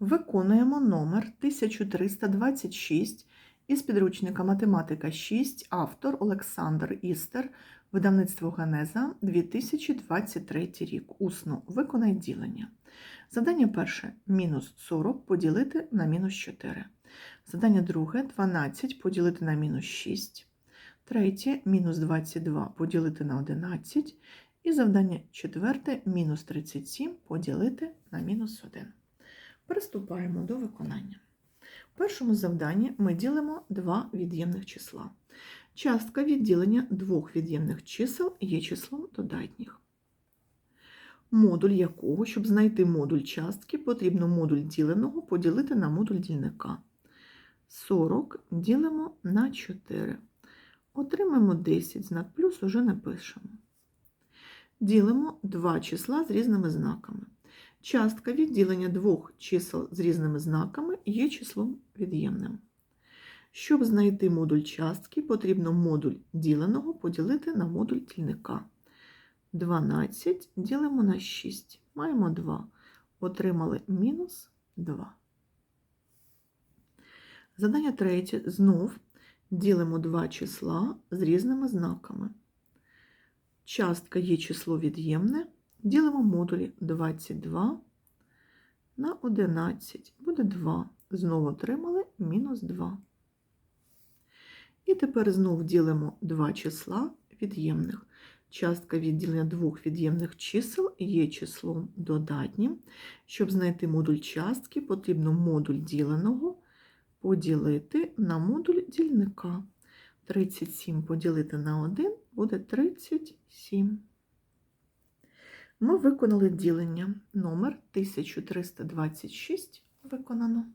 Виконуємо номер 1326 із підручника Математика 6, автор Олександр Істер, видавництво Генеза, 2023 рік. Усно виконай ділення. Завдання перше мінус 40 поділити на мінус 4. Завдання друге 12 поділити на мінус 6. Третє мінус 22 поділити на 11. І завдання четверте мінус 37 поділити на мінус 1. Приступаємо до виконання. В першому завданні ми ділимо два від'ємних числа. Частка відділення двох від'ємних чисел є числом додатніх. Модуль якого, щоб знайти модуль частки, потрібно модуль діленого поділити на модуль дільника. 40 ділимо на 4. Отримаємо 10, знак плюс уже напишемо. Ділимо два числа з різними знаками. Частка відділення двох чисел з різними знаками є числом від'ємним. Щоб знайти модуль частки, потрібно модуль діленого поділити на модуль дільника. 12 ділимо на 6. Маємо 2. Отримали мінус 2. Задання третє. Знов ділимо два числа з різними знаками. Частка є число від'ємне. Ділимо модулі 22 на 11. Буде 2. Знову отримали мінус 2. І тепер знов ділимо два числа від'ємних. Частка відділення двох від'ємних чисел є числом додатнім. Щоб знайти модуль частки, потрібно модуль діленого поділити на модуль дільника. 37 поділити на 1 буде 37. Ми виконали ділення. Номер 1326 виконано.